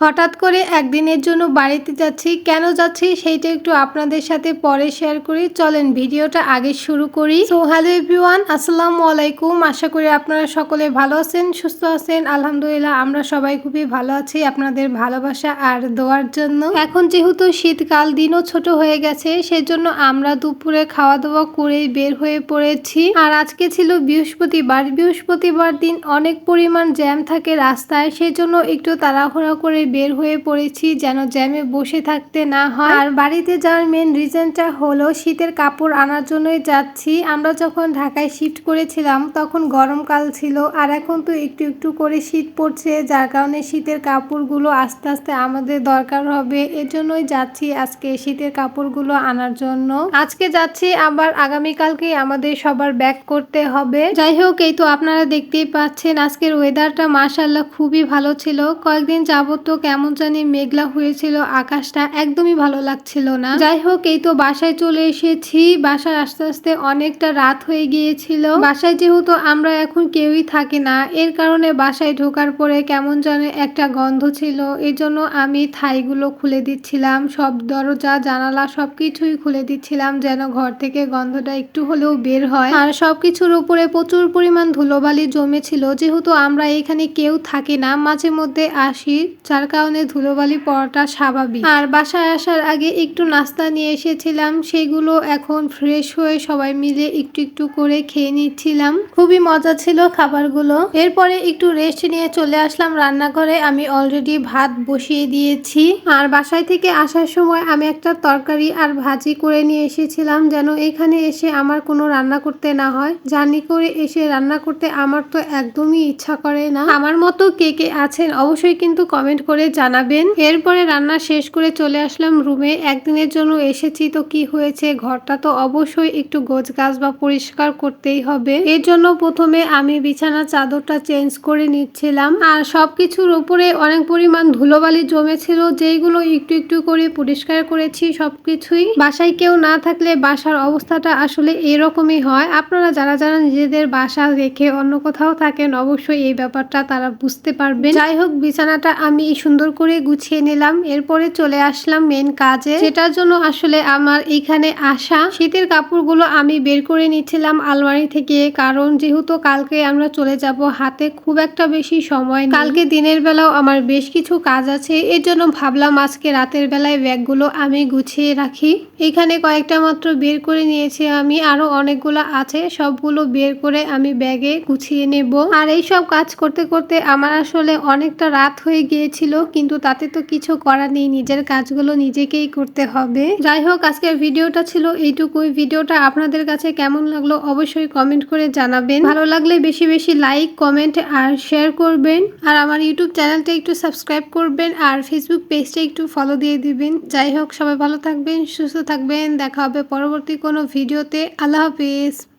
হঠাৎ করে একদিনের জন্য বাড়িতে যাচ্ছি, কেন যাচ্ছি সেইটা একটু আপনাদের সাথে পরে শেয়ার করি। চলেন ভিডিওটা আগে শুরু করি। সো হ্যালো এভরিওয়ান আসসালামু আলাইকুম। আশা করি আপনারা সকলে ভালো আছেন, সুস্থ আছেন। আলহামদুলিল্লাহ, আমরা সবাই খুবই ভালো আছি আপনাদের ভালোবাসা আর দোয়ার জন্য। এখন যেহেতু শীতকাল, দিনও ছোট হয়ে গেছে, সেজন্য আমরা দুপুরে খাওয়া দাওয়া করেই বের হয়ে পড়েছি। আর আজকে ছিল বৃহস্পতিবার। বৃহস্পতিবার দিন অনেক পরিমাণ জ্যাম থাকে রাস্তায়, সেজন্য একটু তাড়াহুড়া করে বের হয়ে পড়েছি যেন জ্যামে বসে থাকতে না হয়। আর বাড়িতে যাওয়ার মেন রিজনটা হলো শীতের কাপড় আনার জন্যই যাচ্ছি। আমরা যখন ঢাকায় শিফট করেছিলাম, তখন গরমকাল ছিল। আর এখন তো একটু একটু করে শীত পড়ছে, যার কারণে শীতের কাপড়গুলো আস্তে আস্তে আমাদের দরকার হবে। এর জন্যই যাচ্ছি আজকে শীতের কাপড়গুলো আনার জন্য। আজকে যাচ্ছি, আবার আগামীকালকে আমাদের সবার ব্যাক করতে হবে। যাই হোক, এই তো আপনারা দেখতেই পাচ্ছেন, আজকের ওয়েদারটা মাশাল্লাহ খুবই ভালো ছিল। কয়েকদিন যাবত তো কেমন জানি মেঘলা হয়েছিল, আকাশটা একদমই ভালো লাগছিল না। যাই হোক, এই তো বাসায় চলে এসেছি। বাসায় আস্তে আস্তে অনেকটা রাত হয়ে গিয়েছিল। বাসায় যেহেতু আমরা এখন কেউই থাকি না, এর কারণে বাসায় ঢোকার পরে কেমন যেন একটা গন্ধ ছিল। এই জন্য আমি থাইগুলো খুলে দিচ্ছিলাম। সব দরজা, জানালা সবকিছুই খুলে দিচ্ছিলাম যেন ঘর থেকে গন্ধটা একটু হলেও বের হয়। আর সবকিছুর উপরে প্রচুর পরিমাণ ধুলোবালি জমেছিল। যেহেতু আমরা এখানে কেউ থাকি না, মাঝে মধ্যে আসি, যার কারণে ধুলোবালি পড়াটা স্বাভাবিক। আর বাসায় আসার আগে একটু নাস্তা নিয়ে এসেছিলাম, সেগুলো এখন ফ্রেশ হয়ে সবাই মিলে একটু একটু করে খেয়ে নিচ্ছিলাম। খুবই মজা ছিল খাবারগুলো। এরপরে একটু রেস্ট নিয়ে চলে আসলাম রান্নাঘরে। আমি অলরেডি ভাত বসিয়ে দিয়েছি। আর বাসায় থেকে আসার সময় আমি একটা তরকারি আর ভাজি করে নিয়ে এসেছিলাম, যেন এখানে এসে আমার কোনো রান্না করতে না হয়। জার্নি করে এসে রান্না করতে আমার তো একদমই ইচ্ছা করে না। আমার মতো কে কে আছেন অবশ্যই কিন্তু কমেন্ট করে জানাবেন। এরপরে রান্না শেষ করে চলে আসলাম রুমে। একদিনের জন্য এসেছি তো কি হয়েছে? ঘরটা তো অবশ্যই একটু গোছ গাছ বা পরিষ্কার করতেই হবে। এর জন্য প্রথমে আমি বিছানা চাদরটা চেঞ্জ করে নিচ্ছিলাম। আর সবকিছুর উপরে অনেক পরিমাণ ধুলোবালি জমেছিল। যেইগুলো একটু একটু করে পরিষ্কার করেছি সবকিছুই। বাসায় কেউ না থাকলে বাসার অবস্থাটা আসলে এরকমই হয়। আপনারা যারা যারা নিজেদের বাসা রেখে অন্য কোথাও থাকেন, অবশ্যই এই ব্যাপারটা তারা বুঝতে পারবেন। যাই হোক, বিছানাটা আমি সুন্দর করে গুছিয়ে নিলাম। এরপরে চলে আসলাম মেন কাজে। যেটার জন্য আসলে আমার এখানে আসা। শীতের কাপড়গুলো আমি বের করে নিচ্ছিলাম আলমারি থেকে। কারণ যেহেতু কালকে আমরা চলে যাব হাতে খুব একটা বেশি সময় কালকে দিনের বেলাও আমার বেশ কিছু কাজ আছে। এর জন্য ভাবলাম আজকে রাতের বেলায় ব্যাগগুলো আমি গুছিয়ে রাখি। এখানে কয়েকটা মাত্র বের করে নিয়েছি আমি। আরও অনেকগুলো আছে। সবগুলো বের করে আমি ব্যাগে গুছিয়ে নেব। আর এই সব কাজ করতে করতে আমার আসলে অনেকটা রাত হয়ে গিয়েছিল। কিন্তু তাতে তো কিছু করার নেই। নিজের কাজগুলো নিজেকেই করতে হবে। যাই হোক, আজকের ভিডিওটা ছিল এইটুকুই। ভিডিওটা আপনাদের কাছে কেমন লাগল অবশ্যই কমেন্ট করে জানাবেন। ভালো লাগলে বেশি বেশি লাইক, কমেন্ট আর শেয়ার করবেন। আর আমার ইউটিউব চ্যানেলটা একটু সাবস্ক্রাইব করবেন আর ফেসবুক পেজটা একটু ফলো দিয়ে দিবেন। যাই হোক, সবাই ভালো থাকবেন, সুস্থ থাকবেন। দেখা হবে পরবর্তী কোনো ভিডিওতে। আল্লাহ হাফিজ।